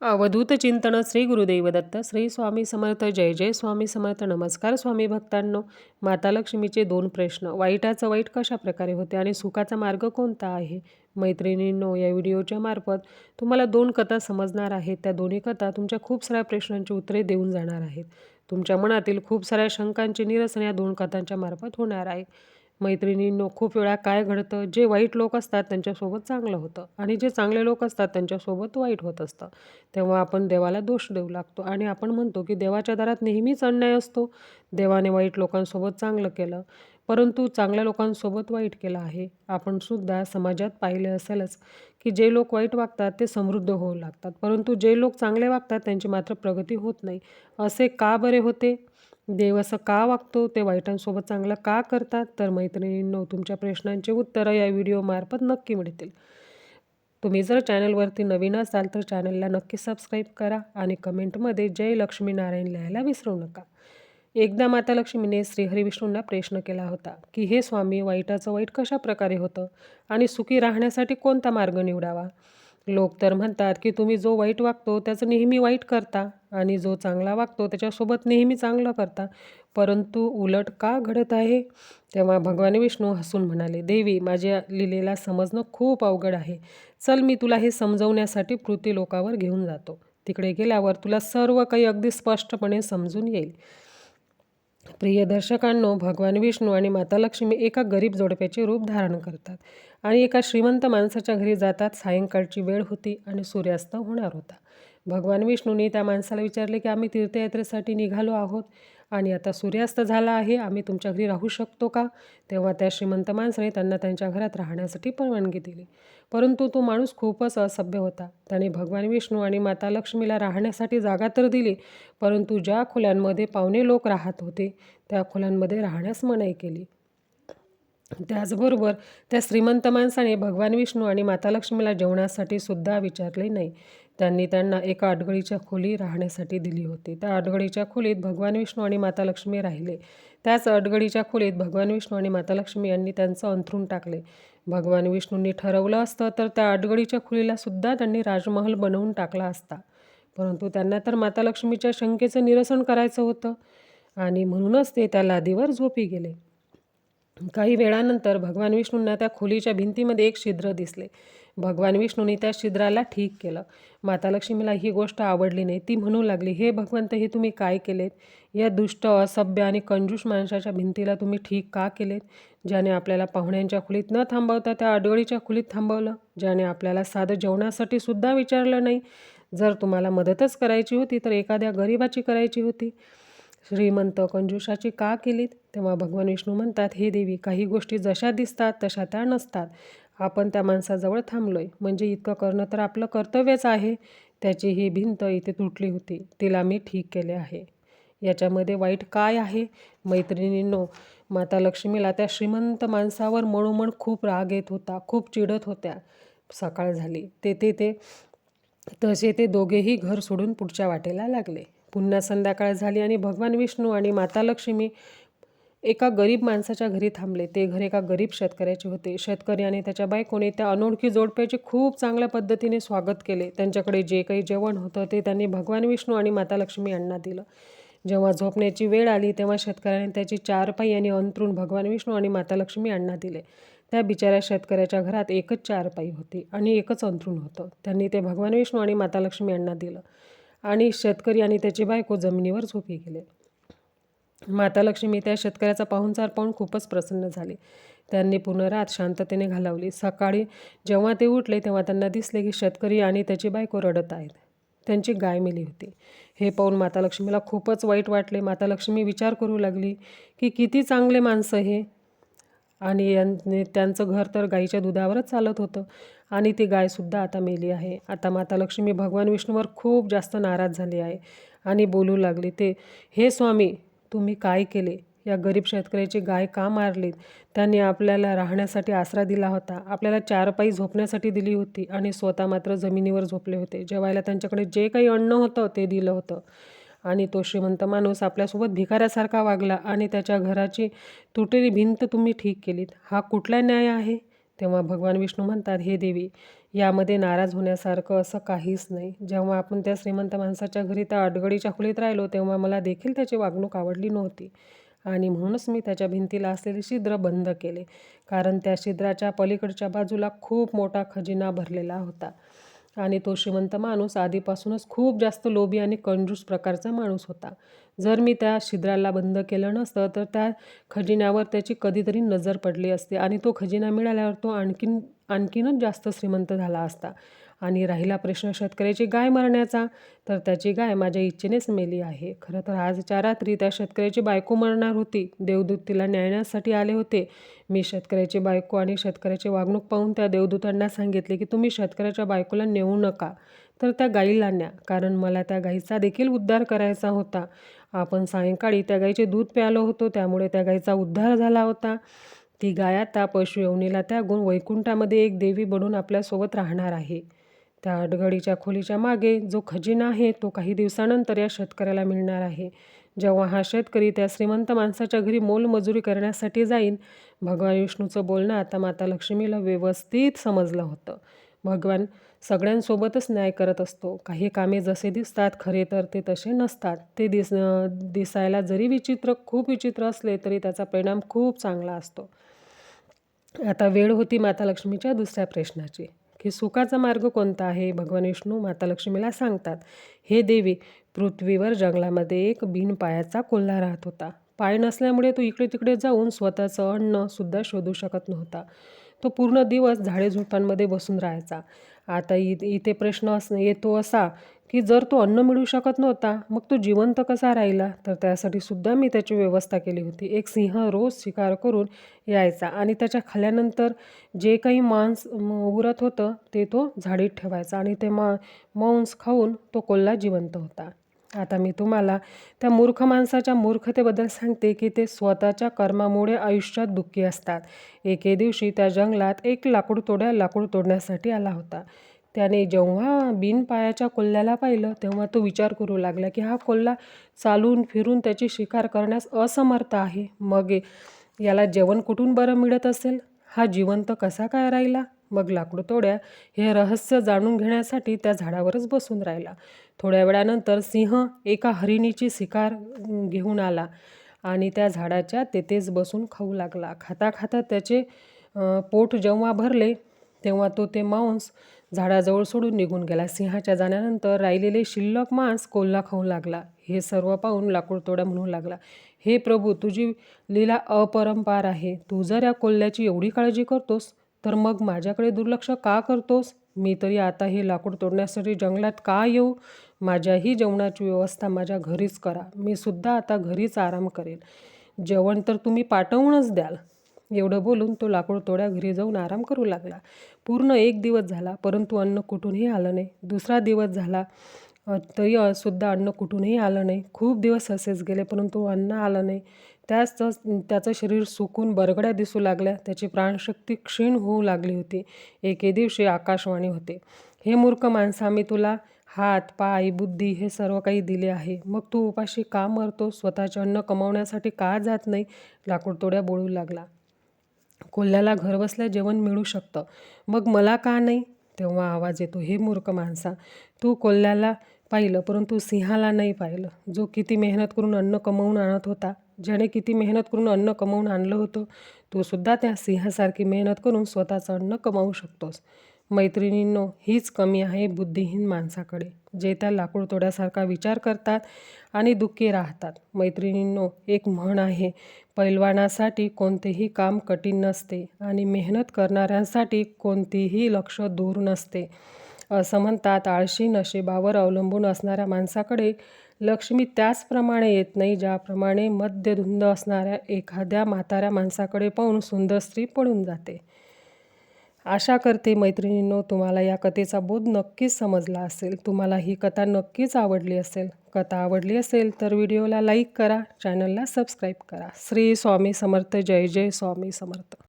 अवधूत चिंतन श्री गुरुदेव दत्त श्री स्वामी समर्थ जय जय स्वामी समर्थ नमस्कार स्वामी भक्तांनो. माता लक्ष्मीचे दोन प्रश्न वाईटाचं वाईट कशा प्रकारे होते आणि सुखाचा मार्ग कोणता आहे? मैत्रिणींनो या व्हिडिओच्या मार्फत तुम्हाला दोन कथा समजणार आहेत. त्या दोन्ही कथा तुमच्या खूप साऱ्या प्रश्नांची उत्तरे देऊन जाणार आहेत. तुमच्या मनातील खूप साऱ्या शंकांचे निरसन या दोन कथांच्या मार्फत होणार आहे. मैत्रिणींनो खूप वेळा काय घडतं जे वाईट लोक असतात त्यांच्यासोबत चांगलं होतं आणि जे चांगले लोक असतात त्यांच्यासोबत वाईट होत असतं. तेव्हा आपण देवाला दोष देऊ लागतो आणि आपण म्हणतो की देवाच्या दारात नेहमीच अन्याय असतो. देवाने वाईट लोकांसोबत चांगलं केलं परंतु चांगल्या लोकांसोबत वाईट केलं आहे. आपण सुद्धा समाजात पाहिले असेलच की जे लोक वाईट वागतात ते समृद्ध होऊ लागतात परंतु जे लोक चांगले वागतात त्यांची मात्र प्रगती होत नाही. असे का बरे होते? देव असं का वागतो? ते वाईटांसोबत चांगलं का करतात? तर मैत्रिणींनो तुमच्या प्रश्नांचे उत्तरं या व्हिडिओमार्फत नक्की मिळतील. तुम्ही जर चॅनलवरती नवीन असाल तर चॅनलला नक्की सबस्क्राईब करा आणि कमेंटमध्ये जय लक्ष्मीनारायण लिहायला विसरू नका. एकदा माता लक्ष्मीने श्रीहरिविष्णूंना प्रश्न केला होता की हे स्वामी वाईटाचं वाईट कशा प्रकारे होतं? आणि सुखी राहण्यासाठी कोणता मार्ग निवडावा? लोक तर म्हणतात की तुम्ही जो वाईट वागतो त्याचं नेहमी वाईट करता आणि जो चांगला वागतो त्याच्यासोबत नेहमी चांगलं करता. परंतु उलट का घडत आहे? तेव्हा भगवान विष्णू हसून म्हणाले देवी माझ्या लिलेला समजणं खूप अवघड आहे. चल मी तुला हे समजवण्यासाठी पृथ्वी लोकावर घेऊन जातो. तिकडे गेल्यावर तुला सर्व काही अगदी स्पष्टपणे समजून येईल. प्रिय दर्शकांनो भगवान विष्णू आणि माता लक्ष्मी एका गरीब जोडप्याचे रूप धारण करतात आणि एका श्रीमंत माणसाच्या घरी जातात. सायंकाळची वेळ होती आणि सूर्यास्त होणार होता. भगवान विष्णूने त्या माणसाला विचारले की आम्ही तीर्थयात्रेसाठी निघालो आहोत. आणि आता सूर्यास्त झाला आहे. आम्ही तुमच्या घरी राहू शकतो का? तेव्हा त्या श्रीमंत माणसाने त्यांना त्यांच्या घरात राहण्यासाठी परवानगी दिली. परंतु तो माणूस खूपच असभ्य होता. त्याने भगवान विष्णू आणि माता लक्ष्मीला राहण्यासाठी जागा तर दिली परंतु ज्या खोल्यांमध्ये पाहुणे लोक राहत होते त्या खोल्यांमध्ये राहण्यास मनाई केली. त्याचबरोबर त्या श्रीमंत माणसाने भगवान विष्णू आणि माता लक्ष्मीला जेवणासाठी सुद्धा विचारले नाही. त्यांनी त्यांना एका आडगळीच्या खोली राहण्यासाठी दिली होती. त्या आडगळीच्या खोलीत भगवान विष्णू आणि माता लक्ष्मी राहिले. त्याच अडगळीच्या खोलीत भगवान विष्णू आणि माता लक्ष्मी यांनी त्यांचं अंथरून टाकले. भगवान विष्णूंनी ठरवलं असतं तर त्या अडगडीच्या खोलीला सुद्धा त्यांनी राजमहल बनवून टाकला असता. परंतु त्यांना तर माता लक्ष्मीच्या शंकेचं निरसन करायचं होतं आणि म्हणूनच ते त्या लादीवर झोपी गेले. काही वेळानंतर भगवान विष्णूंना त्या खोलीच्या भिंतीमध्ये एक छिद्र दिसले. भगवान विष्णूंनी त्या छिद्राला ठीक केलं. माता लक्ष्मीला ही गोष्ट आवडली नाही. ती म्हणू लागली हे भगवंत हे तुम्ही काय केलेत? या दुष्ट असभ्य आणि कंजूष माणसाच्या भिंतीला तुम्ही ठीक का केलेत? ज्याने आपल्याला पाहुण्यांच्या खोलीत न थांबवता त्या अडगळीच्या खोलीत थांबवलं ज्याने आपल्याला साधं जेवणासाठी सुद्धा विचारलं नाही. जर तुम्हाला मदतच करायची होती तर एखाद्या गरिबाची करायची होती. श्रीमंत कंजुषाची का केलीत? तेव्हा भगवान विष्णू म्हणतात हे देवी काही गोष्टी जशा दिसतात तशा त्या नसतात. आपण त्या माणसाजवळ थांबलोय. म्हणजे इतकं करणं तर आपलं कर्तव्यच आहे. त्याची ही भिंत इथे तुटली होती. तिला मी ठीक केले आहे. याच्यामध्ये वाईट काय आहे? मैत्रिणींनो माता लक्ष्मीला त्या श्रीमंत माणसावर मनोमन खूप राग येत होता. खूप चिडत होत्या. सकाळ झाली. ते ते ते तसे ते दोघेही घर सोडून पुढच्या वाटेला लागले. पुन्हा संध्याकाळ झाली आणि भगवान विष्णू आणि माता लक्ष्मी एका गरीब माणसाच्या घरी थांबले. ते घर एका गरीब शेतकऱ्याचे होते. शेतकरी आणि त्याच्या बायकोने त्या अनोळखी जोडप्याचे खूप चांगल्या पद्धतीने स्वागत केले. त्यांच्याकडे जे काही जेवण होतं ते त्यांनी भगवान विष्णू आणि माता लक्ष्मी यांना दिलं. जेव्हा झोपण्याची वेळ आली तेव्हा शेतकऱ्याने त्याची चार पाई आणि अंतरून भगवान विष्णू आणि माता लक्ष्मी यांना दिले. त्या बिचाऱ्या शेतकऱ्याच्या घरात एकच चारपाई होती आणि एकच अंतरून होतं. त्यांनी ते भगवान विष्णू आणि माता लक्ष्मी यांना दिलं. आणि शेतकरी आणि त्याची बायको जमिनीवर झोपी गेले. माता लक्ष्मी त्या शेतकऱ्याचा पाहुणचार पाहून खूपच प्रसन्न झाले. त्यांनी पुनरात शांततेने घालवली. सकाळी जेव्हा ते उठले तेव्हा त्यांना दिसले की शेतकरी आणि त्याची बायको रडत आहेत. त्यांची गाय मिली होती. हे पाहून माता लक्ष्मीला खूपच वाईट वाटले. माता लक्ष्मी विचार करू लागली की किती चांगले माणसं हे. आणि यांनी त्यांचं घर तर गाईच्या दुधावरच चालत होतं. आणि ती गायसुद्धा आता मेली आहे. आता माता लक्ष्मी भगवान विष्णूवर खूप जास्त नाराज झाली आहे. आणि बोलू लागली ते हे स्वामी तुम्ही काय केले? या गरीब शेतकऱ्याची गाय का मारलीत? त्यांनी आपल्याला राहण्यासाठी आसरा दिला होता. आपल्याला चारपाई झोपण्यासाठी दिली होती आणि स्वतः मात्र जमिनीवर झोपले होते. जेवायला त्यांच्याकडे जे काही अन्न होतं ते दिलं होतं. आणि तो श्रीमंत माणूस आपल्यासोबत भिकाऱ्यासारखा वागला आणि त्याच्या घराची तुटलेली भिंत तुम्ही ठीक केलीत. हा कुठला न्याय आहे? तेव्हा भगवान विष्णू म्हणतात हे देवी यामध्ये नाराज होण्यासारखं असं काहीच नाही. जेव्हा आपण त्या श्रीमंत माणसाच्या घरी त्या अडगडीच्या खोलीत राहिलो तेव्हा मला देखील त्याची वागणूक आवडली नव्हती. आणि म्हणूनच मी त्याच्या भिंतीला असलेले छिद्र बंद केले. कारण त्या छिद्राच्या पलीकडच्या बाजूला खूप मोठा खजिना भरलेला होता. आणि तो श्रीमंत माणूस आधीपासूनच खूप जास्त लोभी आणि कंजूस प्रकारचा माणूस होता. जर मी त्या छिद्राला बंद केलं नसतं तर त्या खजिन्यावर त्याची कधीतरी नजर पडली असते आणि तो खजिना मिळाल्यावर तो आणखीन आणखीनच जास्त श्रीमंत झाला असता. आणि राहिला प्रश्न शेतकऱ्याची गाय मरण्याचा तर त्याची गाय माझ्या इच्छेनेच मेली आहे. खरं तर आजच्या रात्री त्या शेतकऱ्याची बायको मरणार होती. देवदूत तिला न्यायण्यासाठी आले होते. मी शेतकऱ्याची बायको आणि शेतकऱ्याची वागणूक पाहून त्या देवदूतांना सांगितले की तुम्ही शेतकऱ्याच्या बायकोला नेऊ नका. तर त्या गाईला न्या कारण मला त्या गाईचा देखील उद्धार करायचा होता. आपण सायंकाळी त्या गाईचे दूध प्यालो होतो त्यामुळे त्या गाईचा उद्धार झाला होता. ती गाय आता पशु त्या गुण वैकुंठामध्ये एक देवी बनून आपल्यासोबत राहणार आहे. त्या आडगडीच्या खोलीच्या मागे जो खजिना आहे तो काही दिवसानंतर या शेतकऱ्याला मिळणार आहे. जेव्हा हा शेतकरी त्या श्रीमंत माणसाच्या घरी मोलमजुरी करण्यासाठी जाईन भगवान विष्णूचं बोलणं आता माता लक्ष्मीला व्यवस्थित समजलं होतं. भगवान सगळ्यांसोबतच न्याय करत असतो. काही कामे जसे दिसतात खरे तर ते तसे नसतात. ते दिस दिसायला जरी विचित्र खूप विचित्र असले तरी त्याचा परिणाम खूप चांगला असतो. आता वेळ होती माता लक्ष्मीच्या दुसऱ्या प्रश्नाची. की सुखाचा मार्ग कोणता आहे? भगवान विष्णू माता लक्ष्मीला सांगतात हे देवी पृथ्वीवर जंगलामध्ये एक बिन पायाचा कोल्हा राहत होता. पाय नसल्यामुळे तो इकडे तिकडे जाऊन स्वतःचं अन्नसुद्धा शोधू शकत नव्हता. तो पूर्ण दिवस झाडे झुडपांमध्ये बसून राहायचा. आता इ इथे प्रश्न अस येतो असा की जर तो अन्न मिळू शकत नव्हता मग तो जिवंत कसा राहिला? तर त्यासाठी सुद्धा मी त्याची व्यवस्था केली होती. एक सिंह रोज शिकार करून यायचा आणि त्याच्या खाल्यानंतर जे काही मांस उरत होतं ते तो झाडीत ठेवायचा आणि ते मा मांस खाऊन तो कोल्हा जिवंत होता. आता मी तुम्हाला त्या मूर्ख माणसाच्या मूर्खतेबद्दल सांगते की ते स्वतःच्या कर्मामुळे आयुष्यात दुःखी असतात. एके दिवशी त्या जंगलात एक लाकूड तोड्या लाकूड तोडण्यासाठी आला होता. त्याने जेव्हा बिनपायाच्या कोल्ह्याला पाहिलं तेव्हा तो विचार करू लागला की हा कोल्हा चालून फिरून त्याची शिकार करण्यास असमर्थ आहे. मग याला जेवण कुठून बरं मिळत असेल? हा जिवंत कसा काय राहिला? मग लाकडू तोड्या हे रहस्य जाणून घेण्यासाठी त्या झाडावरच बसून राहिला. थोड्या वेळानंतर सिंह एका हरिणीची शिकार घेऊन आला आणि त्या झाडाच्या तेथेच बसून खाऊ लागला. खाता खाता त्याचे पोट जेव्हा भरले तेव्हा तो ते मांस झाडाजवळ सोडून निघून गेला. सिंहाच्या जाण्यानंतर राहिलेले शिल्लक मांस कोल्हा खाऊ लागला. हे सर्व पाहून लाकूडतोडा म्हणू लागला. हे प्रभू तुझी लीला अपरंपार आहे. तू जर या कोल्ह्याची एवढी काळजी करतोस तर मग माझ्याकडे दुर्लक्ष का करतोस? मी तरी आता हे लाकूड तोडण्यासाठी जंगलात का येऊ? माझ्याही जेवणाची व्यवस्था माझ्या घरीच करा. मी सुद्धा आता घरीच आराम करेल जेवण तर तुम्ही पाठवूनच द्याल. एवढं बोलून तो लाकूड तोड्या घरी जाऊन आराम करू लागला. पूर्ण एक दिवस झाला परंतु अन्न कुठूनही आलं नाही. दुसरा दिवस झाला तरी सुद्धा अन्न कुठूनही आलं नाही. खूप दिवस असेच गेले परंतु अन्न आलं नाही. त्याच त्याचं शरीर सुकून बरगड्या दिसू लागल्या. त्याची प्राणशक्ती क्षीण होऊ लागली होती. एके दिवशी आकाशवाणी होते हे मूर्ख माणसा मी तुला हात पाय बुद्धी हे सर्व काही दिले आहे. मग तू उपाशी का मरतो? स्वतःचे अन्न कमावण्यासाठी का जात नाही? लाकूडतोड्या बोलू लागला. कोल्ह्याला घरबसल्या जेवण मिळू शकतं. मग मला का नाही? तेव्हा आवाज येतो हे मूर्ख माणसा तू कोल्ह्याला पाहिलं परंतु सिंहाला नाही पाहिलं. जो किती मेहनत करून अन्न कमवून आणत होता ज्याने किती मेहनत करून अन्न कमवून आणलं होतं तू सुद्धा त्या सिंहासारखी मेहनत करून स्वतःचं अन्न कमावू शकतोस. मैत्रिणींनो हीच कमी आहे बुद्धिहीन माणसाकडे जे त्या लाकूड तोड्यासारखा विचार करतात आणि दुःखी राहतात. मैत्रिणींनो एक म्हण आहे पैलवानासाठी कोणतेही काम कठीण नसते आणि मेहनत करणाऱ्यांसाठी कोणतीही लक्ष दूर नसते. असं म्हणतात आळशी नशिबावर अवलंबून असणाऱ्या माणसाकडे लक्ष्मी त्याचप्रमाणे येत नाही ज्याप्रमाणे मध्यधुंद असणाऱ्या एखाद्या म्हाताऱ्या माणसाकडे पाहून सुंदर स्त्री पडून जाते. आशा करते मैत्रिणींनो तुम्हाला या कथेचा बोध नक्कीच समजला असेल. तुम्हाला ही कथा नक्कीच आवडली असेल. कथा आवडली असेल तर व्हिडिओला लाईक करा चॅनलला सबस्क्राईब करा. श्री स्वामी समर्थ जय जय स्वामी समर्थ.